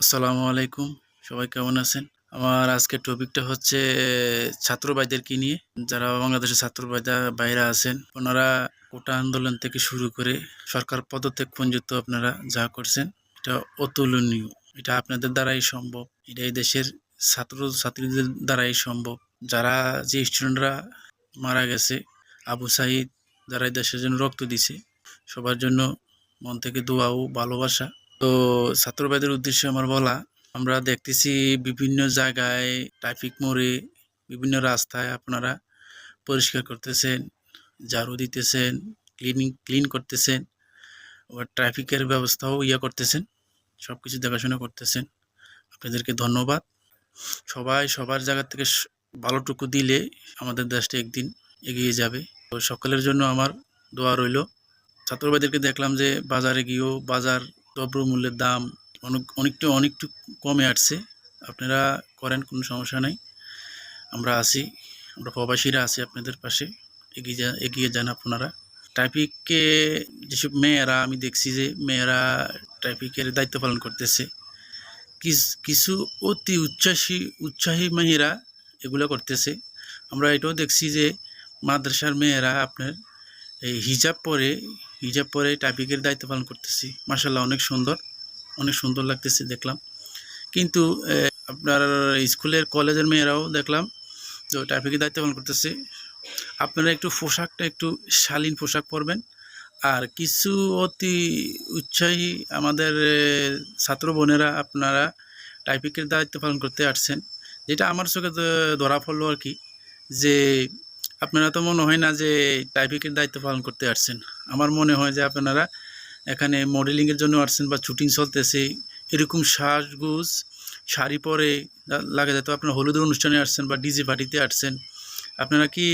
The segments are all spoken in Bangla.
আসসালামু আলাইকুম। সবাই কেমন আছেন? আমার আজকের টপিকটা হচ্ছে ছাত্র ভাইদেরকে নিয়ে? যারা বাংলাদেশের ছাত্র ভাইদা বাইরে আছেন, ওনারা কোটা আন্দোলন থেকে শুরু করে সরকার পদত্যাগ পর্যন্ত আপনারা যা করছেন, এটা অতুলনীয়। এটা আপনাদের দ্বারাই সম্ভব, এটা এই দেশের ছাত্র, ছাত্রীদের দ্বারাই সম্ভব। যারা, যে স্টুডেন্টরা মারা গেছে, আবু সাইদ, যারা এই দেশের জন্য রক্ত দিছে, সবার জন্য মন থেকে দোয়া ও ভালোবাসা। তো ছাত্র ভাইদের উদ্দেশ্যে আমার বলা, আমরা দেখতেছি বিভিন্ন জায়গায় ট্রাফিক মোড়ে বিভিন্ন রাস্তায় আপনারা পরিষ্কার করতেছেন, ঝাড়ু দিতেছেন ক্লিনিং ক্লিন করতেছেন, আবার ট্রাফিকের ব্যবস্থাও ইয়া করতেছেন সব কিছু দেখাশোনা করতেছেন। আপনাদেরকে ধন্যবাদ। সবাই সবার জায়গা থেকে ভালোটুকু দিলে আমাদের দেশটা একদিন এগিয়ে যাবে। তো সকলের জন্য আমার দোয়া রইল। ছাত্রবাদীদেরকে দেখলাম যে বাজারে গিয়েও বাজার দ্রব্যমূল্যের দাম অনেক, অনেকটু অনেকটু কমে আসছে। আপনারা করেন, কোনো সমস্যা নেই। আমরা আছি, আমরা প্রবাসীরা আছি আপনাদের পাশে। এগিয়ে যা, এগিয়ে যান আপনারা। ট্রাফিককে, যেসব মেয়েরা, আমি দেখছি যে মেয়েরা ট্রাফিকের দায়িত্ব পালন করতেছে। কিছু অতি উচ্ছ্বাসী, উৎসাহী মেয়েরা এগুলো করতেছে। আমরা এটাও দেখছি যে মাদ্রাসার মেয়েরা আপনার এই হিজাব পরে হিজাব পরে ট্রাফিকের দায়িত্ব পালন করতেছি। মার্শাল্লাহ অনেক সুন্দর। অনেক সুন্দর লাগতেছে, দেখলাম। কিন্তু আপনার স্কুলের কলেজের মেয়েরাও দেখলাম, তো ট্রাফিকের দায়িত্ব পালন করতেছে। আপনারা একটু পোশাকটা একটু শালীন পোশাক পরবেন। আর কিছু অতি উৎসাহী আমাদের ছাত্র বোনেরা আপনারা ট্রাফিকের দায়িত্ব পালন করতে আসছেন। যেটা আমার চোখে ধরা পড়ল আর কি, যে আপনারা তো মনে হয় না যে ট্রাফিকের দায়িত্ব পালন করতে আসছেন। আমার মনে হয় যে আপনারা এখানে মডেলিংয়ের জন্য আসছেন বা শুটিং চলতেছে এরকম সাজগুজ শাড়ি পরে লাগে যাতে আপনারা হলুদের অনুষ্ঠানে আসছেন বা ডিজে পার্টিতে আসছেন। আপনারা কি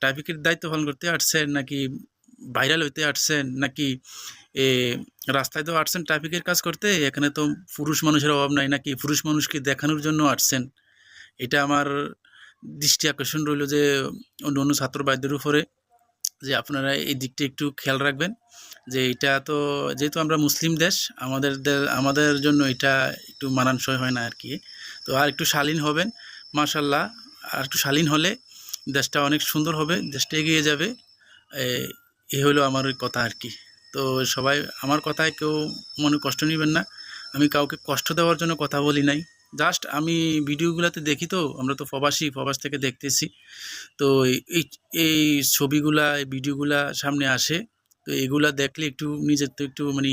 ট্রাফিকের দায়িত্ব পালন করতে আসছেন নাকি ভাইরাল হইতে আসছেন নাকি এ, রাস্তায় তো আসছেন ট্রাফিকের কাজ করতে? এখানে তো পুরুষ মানুষের অভাব নাই নাকি পুরুষ মানুষকে দেখানোর জন্য আসছেন? এটা আমার দৃষ্টি আকর্ষণ রইল যে অন্য অন্য ছাত্র ভাইদের উপরে, যে আপনারা এই দিকটা একটু খেয়াল রাখবেন। যে এটা তো, যেহেতু আমরা মুসলিম দেশ, আমাদের আমাদের জন্য এটা একটু মানানসই হয় না আর কি তো আর একটু শালীন হবেন, মাশাল্লাহ। আর একটু শালীন হলে দেশটা অনেক সুন্দর হবে, দেশটা এগিয়ে যাবে। এ- হলো আমার কথা আর কি তো সবাই, আমার কথায় কেউ মনে কষ্ট নেবেন না। আমি কাউকে কষ্ট দেওয়ার জন্য কথা বলি নাই। জাস্ট আমি ভিডিওগুলোতে দেখি তো, আমরা তো প্রবাসী, প্রবাস থেকে দেখতেছি। তো এই এই ছবিগুলা, এই ভিডিওগুলা সামনে আসে। তো এগুলা দেখলে একটু নিজের তো একটু মানে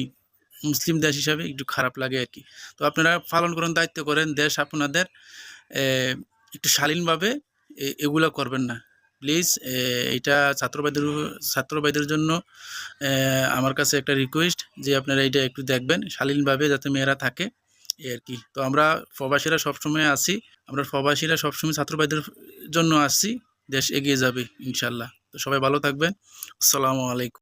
মুসলিম দেশ হিসাবে একটু খারাপ লাগে আর কি। তো আপনারা পালন করেন দায়িত্ব করেন দেশ আপনাদের একটু শালীনভাবে এগুলা করবেন না। প্লিজ এটা ছাত্রবাদের ছাত্রবাদের জন্য আমার কাছে একটা রিকোয়েস্ট যে আপনারা এটা একটু দেখবেন, শালীনভাবে যাতে মেয়েরা থাকে। এই আর কি তো আমরা প্রবাসীরা সবসময় আছি, আমরা প্রবাসীরা সবসময় ছাত্রবাদের জন্য আসছি, দেশ এগিয়ে যাবে, ইনশাল্লাহ। তো সবাই ভালো থাকবেন। আসসালামু আলাইকুম।